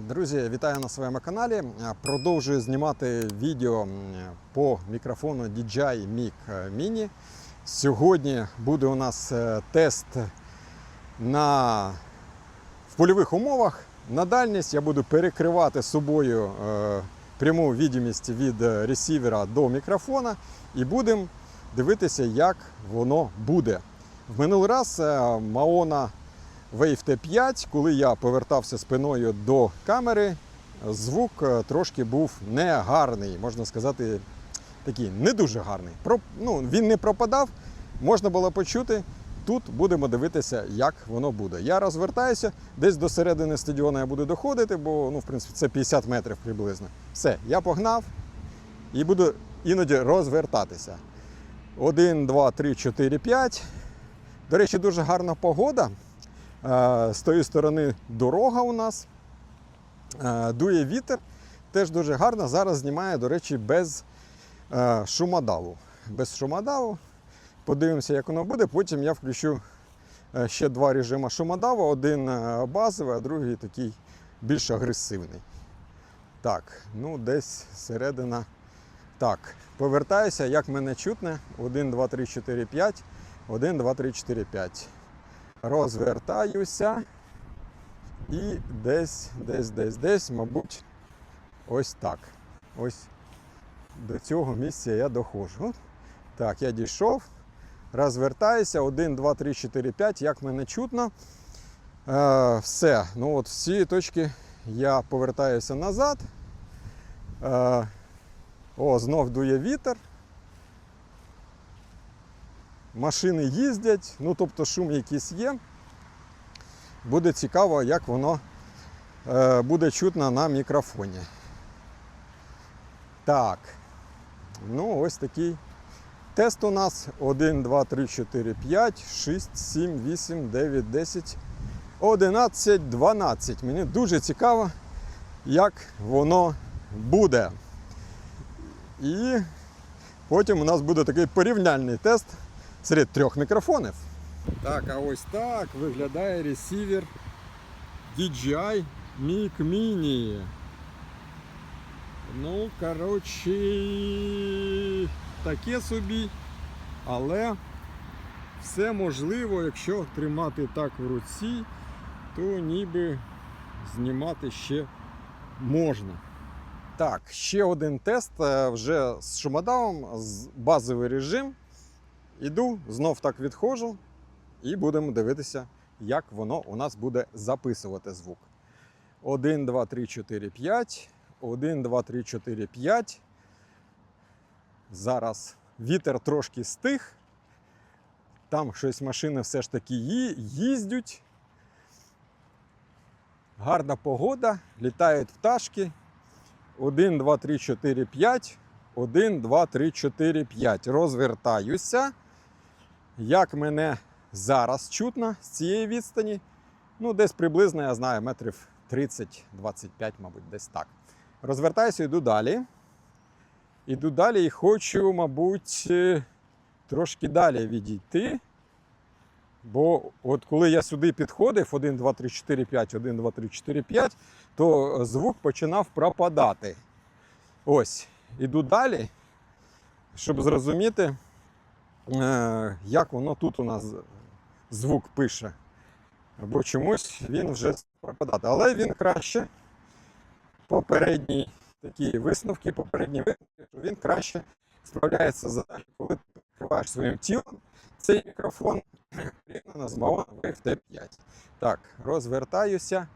Друзі, вітаю на своєму каналі. Продовжую знімати відео по мікрофону DJI Mic Mini. Сьогодні буде у нас е, тест на в польових умовах. На дальність я буду перекривати собою е, пряму відомість від е, ресівера до мікрофона і будемо дивитися, як воно буде. В минулий раз е, Maona Wave T5, коли я повертався спиною до камери, звук е, трошки був не гарний, можна сказати, такий не дуже гарний. Про, ну, він не пропадав, можна було почути. Тут будемо дивитися, як воно буде. Я розвертаюся, десь до середини стадіону я буду доходити, бо ну, в принципі, це 50 метрів приблизно. Все, я погнав і буду іноді розвертатися. 1, 2, 3, 4, 5. До речі, дуже гарна погода. Е, З тої сторони дорога у нас. Е, Дує вітер. Теж дуже гарно. Зараз знімає, до речі, без е, шумодаву. Без шумодаву. Подивимося, як воно буде. Потім я включу ще два режими шумодаву. Один базовий, а другий такий більш агресивний. Так, ну десь середина. Так, повертаюся, як мене чутне. 1, 2, 3, 4, 5. 1, 2, 3, 4, 5 розвертаюся і десь, десь, десь, десь, мабуть, ось так. Ось до цього місця я доходжу. Так, я дійшов. Розвертаюся. 1, 2, 3, 4, 5. Як мене чутно. Е, все. Ну от з точки я повертаюся назад. Е, о, знов дує вітер машини їздять, ну тобто шум якийсь є. Буде цікаво, як воно е, буде чутно на мікрофоні. Так. Ну, ось такий тест у нас. 1, 2, 3, 4, 5, 6, 7, 8, 9, 10, 11, 12. Мені дуже цікаво, як воно буде. І потім у нас буде такий порівняльний тест серед трьох мікрофонів. Так, а ось так виглядає ресівер DJI Mic Mini. Ну, коротше, таке собі, але все можливо, якщо тримати так в руці, то ніби знімати ще можна. Так, ще один тест е, вже з шумодавом, базовий режим. Іду, знов так відходжу, і будемо дивитися, як воно у нас буде записувати звук. 1, 2, 3, 4, 5. 1, 2, 3, 4, 5. Зараз вітер трошки стих. Там щось машини все ж таки їздять. Гарна погода, літають пташки. 1, 2, 3, 4, 5. 1, 2, 3, 4, 5. Розвертаюся. Як мене зараз чутно з цієї відстані? Ну, десь приблизно, я знаю, метрів 30-25, мабуть, десь так. Розвертаюся, йду далі. Іду далі і хочу, мабуть, е, трошки далі відійти. Бо от коли я сюди підходив 1, 2, 3, 4, 5, 1, 2, 3, 4, 5, то звук починав пропадати. Ось, іду далі, щоб зрозуміти, як воно тут у нас звук пише. Бо чомусь він вже пропадати. Але він краще. Попередні такі висновки, попередні висновки, що він краще справляється з задачею, коли ти відкриваєш своїм тілом цей мікрофон порівняно з Maona Wave T5. Так, розвертаюся.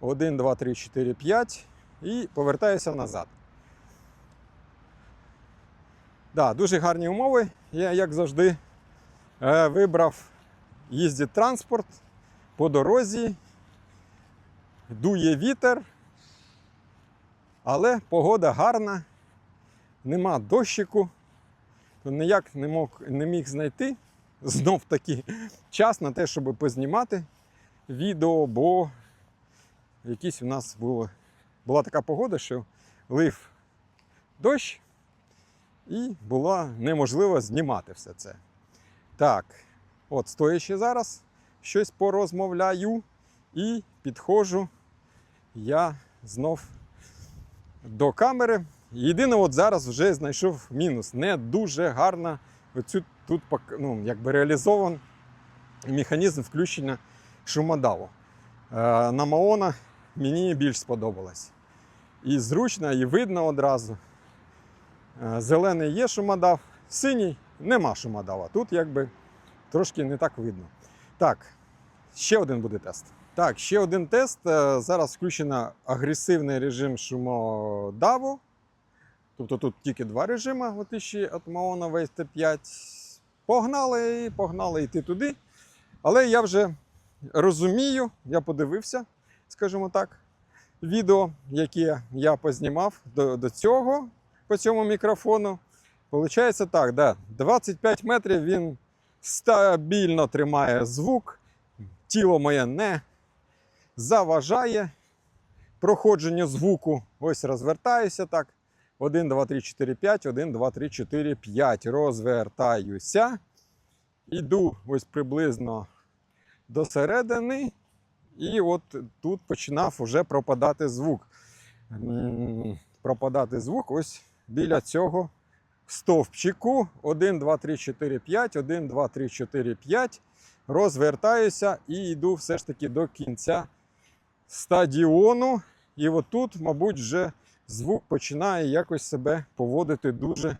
1, 2, 3, 4, 5 і повертаюся назад. Да, дуже гарні умови. Я, як завжди, е, вибрав їздить транспорт. По дорозі, дує вітер, але погода гарна, нема дощику, то ніяк не, мог, не міг знайти знов таки час на те, щоб познімати відео, бо якісь у нас було, була така погода, що лив дощ і було неможливо знімати все це. Так, от стоячи зараз, щось порозмовляю і підходжу я знов до камери. Єдине, от зараз вже знайшов мінус. Не дуже гарно оцю, тут ну, якби реалізований механізм включення шумодаву. Е, на Маона мені більш сподобалось. І зручно, і видно одразу. Е, Зелений є шумодав, синій нема шумодава. Тут якби трошки не так видно. Так, ще один буде тест. Так, ще один тест. Е, Зараз включено агресивний режим шумодаву. Тобто тут тільки два режими, в отличие від Maona VST5. Погнали, і погнали йти туди. Але я вже розумію, я подивився, скажімо так, відео, яке я познімав до, до цього по цьому мікрофону. Получається так, да, 25 метрів він стабільно тримає звук, тіло моє не заважає проходженню звуку. Ось розвертаюся так. 1, 2, 3, 4, 5, 1, 2, 3, 4, 5. Розвертаюся. Іду ось приблизно до середини. І от тут починав уже пропадати звук. Пропадати звук ось біля цього стовпчику. 1, 2, 3, 4, 5, 1, 2, 3, 4, 5. Розвертаюся і йду все ж таки до кінця стадіону. І отут, мабуть, вже звук починає якось себе поводити дуже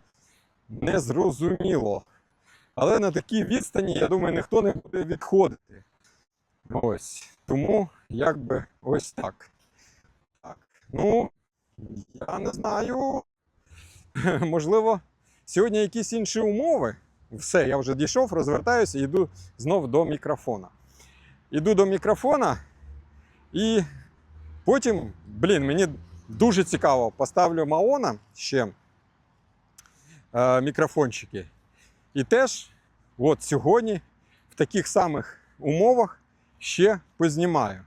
незрозуміло. Але на такій відстані, я думаю, ніхто не буде відходити. Ось. Тому якби ось так. Так. Ну, я не знаю. Можливо, сьогодні якісь інші умови. Все, я вже дійшов, розвертаюся і йду знов до мікрофона. Іду до мікрофона і потім, блін, мені дуже цікаво, поставлю Маона ще е, мікрофончики. І теж от сьогодні в таких самих умовах ще познімаю.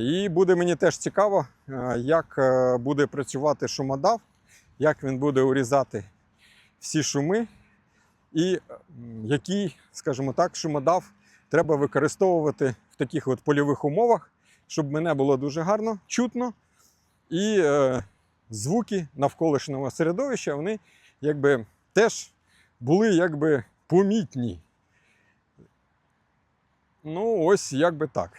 І буде мені теж цікаво, е, як е, буде працювати шумодав, як він буде урізати всі шуми, і який, скажімо так, шумодав треба використовувати в таких от польових умовах, щоб мене було дуже гарно чутно. І е, звуки навколишнього середовища вони якби теж були якби помітні. Ну, ось якби так.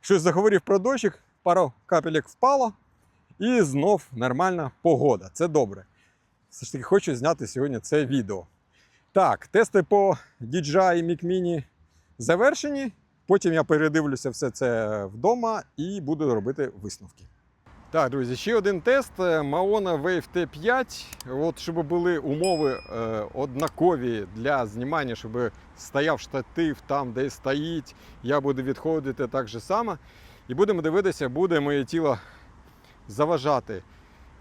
Щось заговорив про дощик, пару капелек впало, і знов нормальна погода. Це добре. Все ж таки хочу зняти сьогодні це відео. Так, тести по DJI Mic Mini завершені. Потім я передивлюся все це вдома і буду робити висновки. Так, друзі, ще один тест е, Maona Wave T5. От, щоб були умови е, однакові для знімання, щоб стояв штатив там, де стоїть. Я буду відходити так же само. І будемо дивитися, буде моє тіло заважати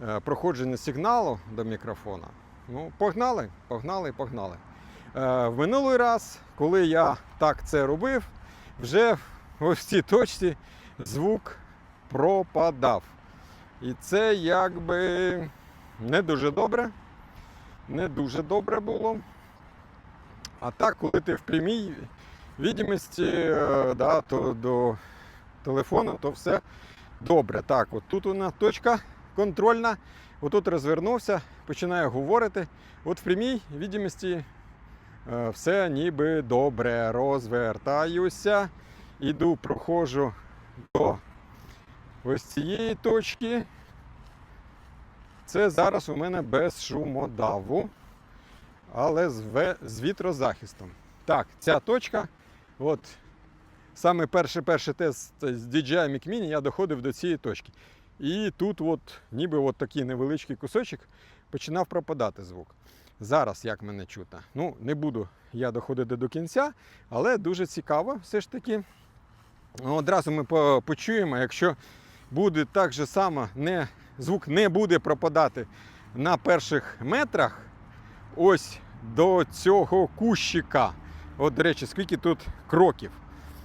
е, проходження сигналу до мікрофона. Ну, погнали, погнали, погнали. Е, в минулий раз, коли я так це робив, вже в цій точці звук пропадав. І це якби не дуже добре. Не дуже добре було. А так, коли ти в прямій відомості е, да, то до телефону, то все добре. Так, от тут нас точка контрольна. Отут розвернувся, починаю говорити. От в прямій відомості е, все ніби добре. Розвертаюся, іду, проходжу до ось цієї точки. Це зараз у мене без шумодаву, але з вітрозахистом. Так, ця точка, от саме перший перший тест з DJI Mic Mini я доходив до цієї точки. І тут, от, ніби от такий невеличкий кусочок, починав пропадати звук. Зараз як мене чутно. Ну, не буду я доходити до кінця, але дуже цікаво все ж таки. Одразу ми почуємо, якщо буде так же само, не, звук не буде пропадати на перших метрах, ось до цього кущика. От, до речі, скільки тут кроків.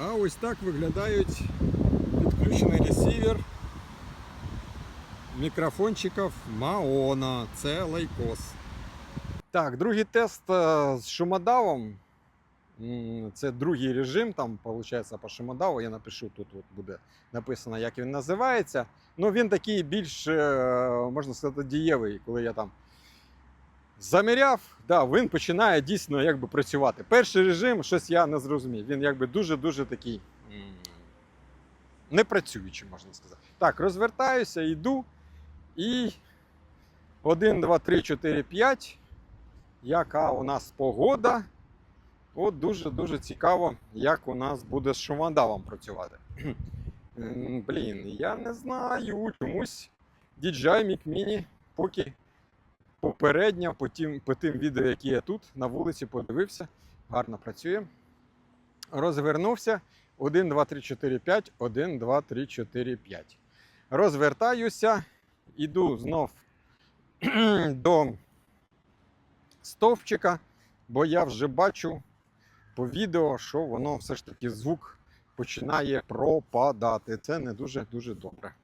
А ось так виглядають підключений ресівер мікрофончиків Маона. Це лайкос. Так, другий тест е, з шумодавом. Це другий режим, там, виходить, по шумодаву. Я напишу, тут от буде написано, як він називається. Ну, він такий більш, е, можна сказати, дієвий, коли я там заміряв, да, він починає дійсно якби працювати. Перший режим, щось я не зрозумів. Він якби дуже-дуже такий непрацюючий, можна сказати. Так, розвертаюся, йду. І 1, 2, 3, 4, 5. Яка у нас погода? От дуже-дуже цікаво, як у нас буде з шумодавом працювати. Блін, я не знаю. Чомусь DJI Mic Mini поки попередньо по тим, по тим відео, які я тут на вулиці подивився, гарно працює. Розвернувся. 1, 2, 3, 4, 5, 1, 2, 3, 4, 5. Розвертаюся, іду знов до стовпчика, бо я вже бачу по відео, що воно все ж таки звук починає пропадати. Це не дуже-дуже добре.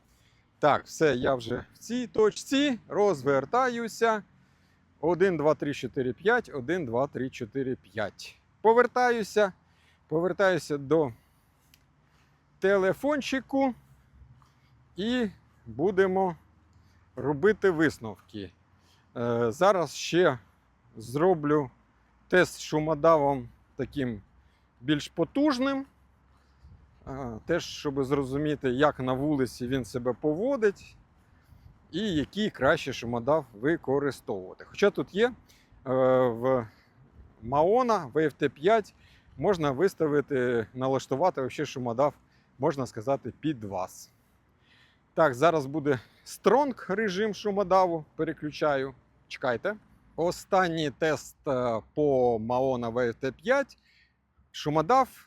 Так, все, я вже в цій точці розвертаюся. 1, 2, 3, 4, 5, 1, 2, 3, 4, 5. Повертаюся. Повертаюся до телефончику і будемо робити висновки. Е, зараз ще зроблю тест шумодавом таким більш потужним. Теж, щоб зрозуміти, як на вулиці він себе поводить і який краще шумодав використовувати. Хоча тут є е, в Маона VFT5 можна виставити, налаштувати вообще шумодав, можна сказати, під вас. Так, зараз буде стронг режим шумодаву. Переключаю. Чекайте. Останній тест е, по Maona VT5. Шумодав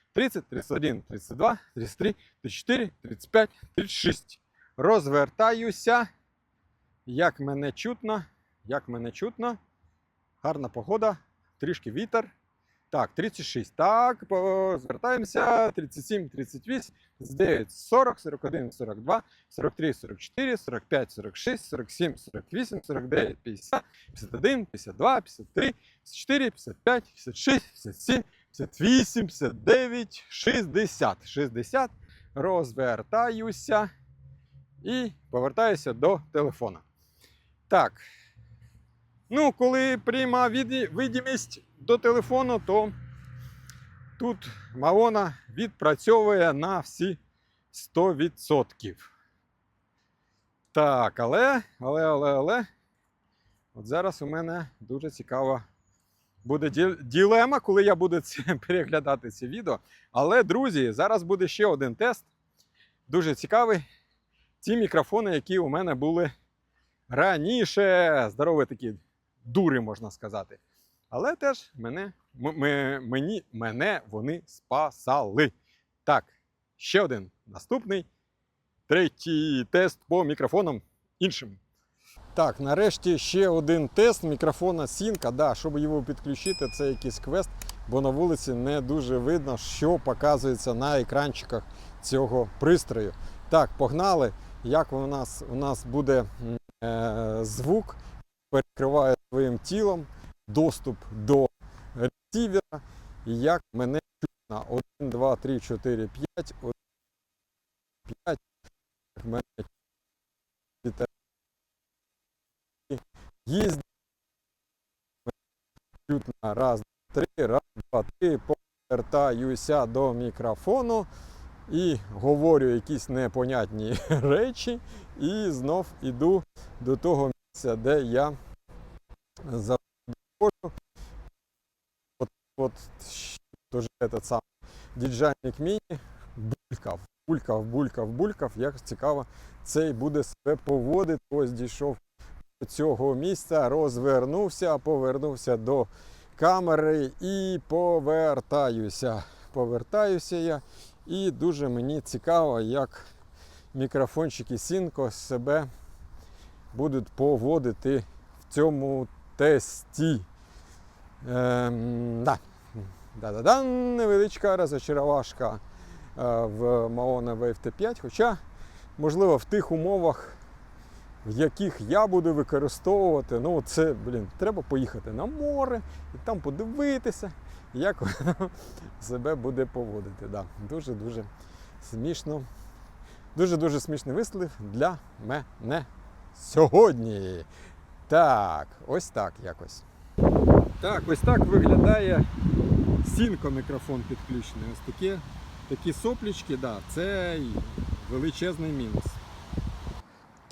30, 31, 32, 33, 34, 35, 36. Розвертаюся. Як мене чутно, як мене чутно. Гарна погода, трішки вітер. Так, 36. Так, по- звертаємося. 37, 38, 39, 40, 41, 42, 43, 44, 45, 46, 47, 48, 49, 50, 51, 52, 53, 54, 55, 56, 57, 58, 59, 60. 60. Розвертаюся і повертаюся до телефона. Так. Ну, коли прийма видимість до телефону, то тут Маона відпрацьовує на всі 100%. Так, але, але, але, але. От зараз у мене дуже цікава буде ділема, коли я буду переглядати це відео. Але, друзі, зараз буде ще один тест. Дуже цікавий. Ті мікрофони, які у мене були раніше. Здорові такі дури, можна сказати. Але теж мене, мені, мене вони спасали. Так, ще один наступний. Третій тест по мікрофонам іншим. Так, нарешті ще один тест мікрофона Сінка. Да, щоб його підключити, це якийсь квест, бо на вулиці не дуже видно, що показується на екранчиках цього пристрою. Так, погнали. Як у нас, у нас буде е, звук, перекриває своїм тілом доступ до ресівера. І як мене чутно. 1, 2, 3, 4, 5, 1, 5. Як мене чутно. Їздить. Чутно. Раз, три, раз, два, три. Повертаюся до мікрофону. і говорю якісь непонятні речі, і знов іду до того місця, де я заходжу. От, от теж этот сам діджайник міні булькав, булькав, булькав, булькав. Як цікаво, цей буде себе поводити. Ось дійшов цього місця, розвернувся, повернувся до камери і повертаюся. Повертаюся я. І дуже мені цікаво, як мікрофончики Сінко себе будуть поводити в цьому тесті. Ем, да. Да-да-да, невеличка розочаровашка е, в Maona Wave T5, хоча, можливо, в тих умовах, в яких я буду використовувати, ну це, блін, треба поїхати на море і там подивитися, як воно себе буде поводити. Да, Дуже-дуже смішно. Дуже-дуже смішний вислів для мене сьогодні. Так, ось так якось. Так, ось так виглядає сінко мікрофон підключений. Ось такі, такі соплічки, да, це величезний мінус.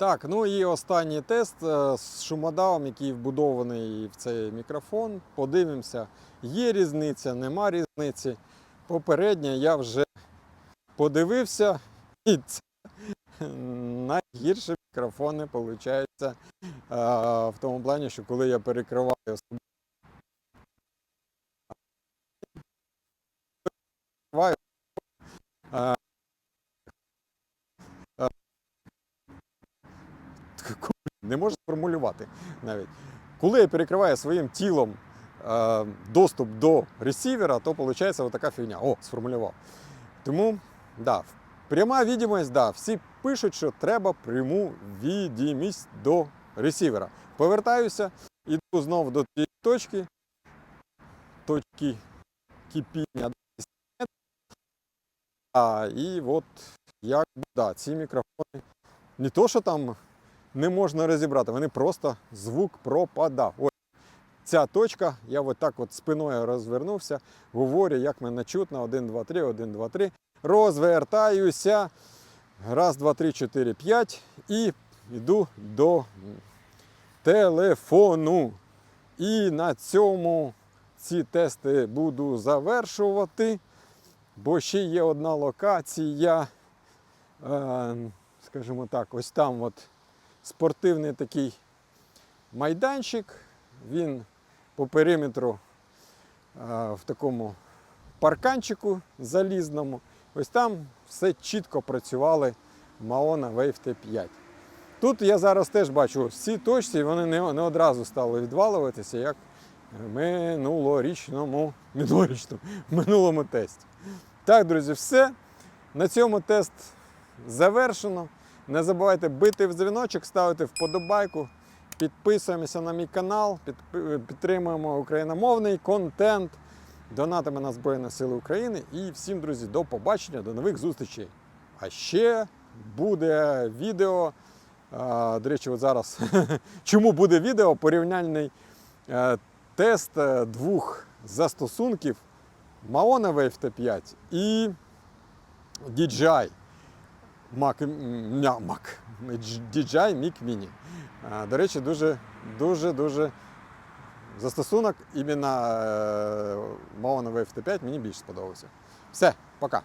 Так, ну і останній тест е, з шумодавом, який вбудований в цей мікрофон. Подивимося, є різниця, нема різниці. Попередньо я вже подивився, і це найгірші мікрофони виходить в тому плані, що коли я перекриваю перекриваю, а, а, не можу сформулювати навіть. Коли я перекриваю своїм тілом е, доступ до ресівера, то виходить така фігня. О, сформулював. Тому, да, пряма відомість, да, всі пишуть, що треба пряму відомість до ресівера. Повертаюся, іду знову до тієї точки, точки кипіння. А, і от як да, ці мікрофони не то, що там не можна розібрати, вони просто звук пропадав. Ось ця точка, я от так от спиною розвернувся, говорю, як мене чутно, 1, 2, 3, 1, 2, 3. Розвертаюся. Раз, два, три, чотири, п'ять. І йду до телефону. І на цьому ці тести буду завершувати. Бо ще є одна локація, е, скажімо так, ось там от спортивний такий майданчик. Він по периметру е, в такому парканчику залізному. Ось там все чітко працювали Maona Wave T5. Тут я зараз теж бачу всі точці, вони не, не одразу стали відвалюватися, як минулорічному, минулорічному, минулому тесті. Так, друзі, все. На цьому тест завершено. Не забувайте бити в дзвіночок, ставити вподобайку, підписуємося на мій канал, підтримуємо україномовний контент, донатимо на Збройні Сили України. І всім, друзі, до побачення, до нових зустрічей. А ще буде відео. До речі, от зараз чому буде відео порівняльний е, тест е, двох застосунків Maona Wave T5 і DJI Mac, Mac, DJI Mic Mini. До речі, дуже дуже дуже застосунок іменно е, Maona Wave T5 мені більше сподобався. Все, пока.